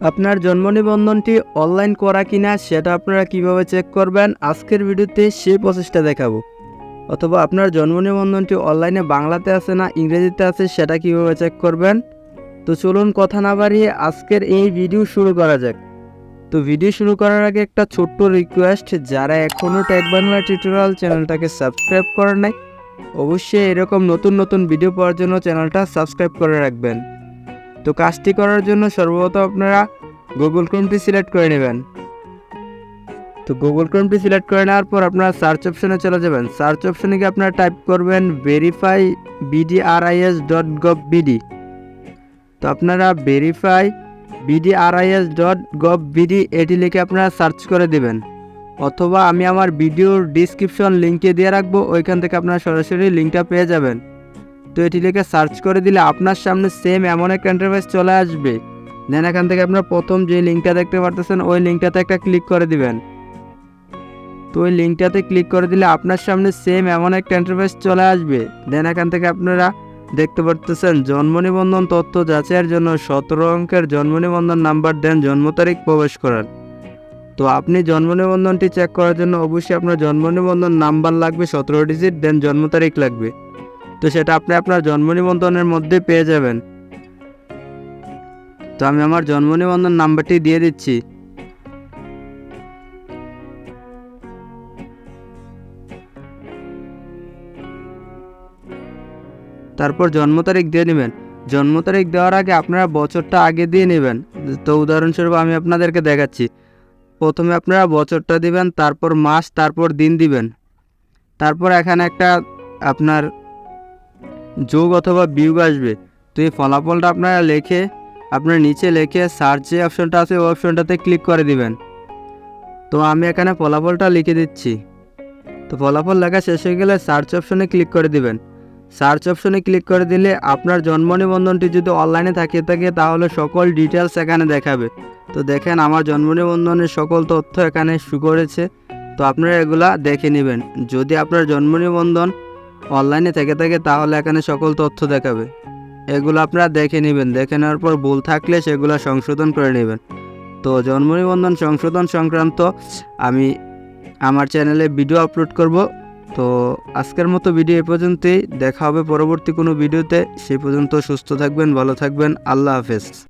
আপনার জন্ম নিবন্ধনটি অনলাইন করা কিনা সেটা আপনারা কীভাবে চেক করবেন, আজকের ভিডিওতে সেই প্রচেষ্টা দেখাবো। অথবা আপনার জন্ম নিবন্ধনটি অনলাইনে বাংলাতে আছে না ইংরেজিতে আছে সেটা কীভাবে চেক করবেন? তো চলুন কথা না বাড়িয়ে আজকের এই ভিডিও শুরু করা যাক। তো ভিডিও শুরু করার আগে একটা ছোট্ট রিকোয়েস্ট যারা এখনও টেক বাংলা টিউটোরিয়াল চ্যানেলটাকে সাবস্ক্রাইব করেন নাই, অবশ্যই এরকম নতুন নতুন ভিডিও পাওয়ার জন্য চ্যানেলটা সাবস্ক্রাইব করে রাখবেন। তো কাজটি করার জন্য সর্বপ্রথম আপনারা গুগল ক্রোমটি সিলেক্ট করে নেবেন। তো গুগল ক্রোমটি সিলেক্ট করে নেওয়ার পর আপনারা সার্চ অপশনে চলে যাবেন। সার্চ অপশনে গিয়ে আপনারা টাইপ করবেন verify BDRIS dot gov BD তো আপনারা verify BDRIS dot gov BD এটি লিখে আপনারা সার্চ করে দেবেন। অথবা আমি আমার ভিডিওর ডিসক্রিপশন লিঙ্কে দিয়ে রাখব, ওইখান থেকে আপনারা সরাসরি লিঙ্কটা পেয়ে যাবেন। তো এটি লিখে সার্চ করে দিলে আপনার সামনে সেম এমন একটা ইন্টারফেস চলে আসবে। দেন এখান থেকে আপনার প্রথম যে লিঙ্কটা দেখতে পারতেছেন, ওই লিঙ্কটাতে একটা ক্লিক করে দিবেন। তো ওই লিঙ্কটাতে ক্লিক করে দিলে আপনার সামনে সেম এমন একটা ইন্টারফেস চলে আসবে। দেন এখান থেকে আপনারা দেখতে পারতেছেন জন্ম নিবন্ধন তথ্য যাচাইয়ের জন্য সতেরো অঙ্কের জন্ম নিবন্ধন নাম্বার দেন জন্ম তারিখ প্রবেশ করান তো আপনি জন্ম নিবন্ধনটি চেক করার জন্য অবশ্যই আপনার জন্ম নিবন্ধন নাম্বার লাগবে, সতেরো ডিজিট দেন জন্ম তারিখ লাগবে। তো সেটা আপনি আপনার জন্ম নিবন্ধনের মধ্যে পেয়ে যাবেন। তো আমি আমার জন্ম নিবন্ধন নাম্বারটি দিয়ে দিচ্ছি। তারপর জন্ম তারিখ দিয়ে নেবেন। জন্ম তারিখ দেওয়ার আগে আপনারা বছরটা আগে দিয়ে নেবেন। তো উদাহরণস্বরূপ আমি আপনাদেরকে দেখাচ্ছি। প্রথমে আপনারা বছরটা দিবেন, তারপর মাস, তারপর দিন দিবেন। তারপর এখানে একটা আপনার যোগ অথবা বিয়োগ আসবে। তো এই ফলাফলটা আপনারা লিখে আপনার নিচে লিখে সার্চ যে অপশনটা আছে, ওই অপশনটাতে ক্লিক করে দিবেন। তো আমি এখানে ফলাফলটা লিখে দিচ্ছি। তো ফলাফল লেখা শেষ হয়ে গেলে সার্চ অপশনে ক্লিক করে দিবেন। সার্চ অপশনে ক্লিক করে দিলে আপনার জন্ম নিবন্ধনটি যদি অনলাইনে থাকে থাকে তাহলে সকল ডিটেলস এখানে দেখাবে। তো দেখেন আমার জন্ম নিবন্ধনের সকল তথ্য এখানে শু করেছে। তো আপনারা এগুলা দেখে নেবেন। যদি আপনার জন্ম নিবন্ধন অনলাইনে থেকে থাকে তাহলে এখানে সকল তথ্য দেখাবে। এগুলো আপনারা দেখে নেবেন। দেখে নেওয়ার পর ভুল থাকলে সেগুলো সংশোধন করে নেবেন। তো জন্ম নিবন্ধন সংশোধন সংক্রান্ত আমি আমার চ্যানেলে ভিডিও আপলোড করব। তো আজকের মতো ভিডিও এ পর্যন্তই। দেখা হবে পরবর্তী কোনো ভিডিওতে। সেই পর্যন্ত সুস্থ থাকবেন, ভালো থাকবেন। আল্লাহ হাফেজ।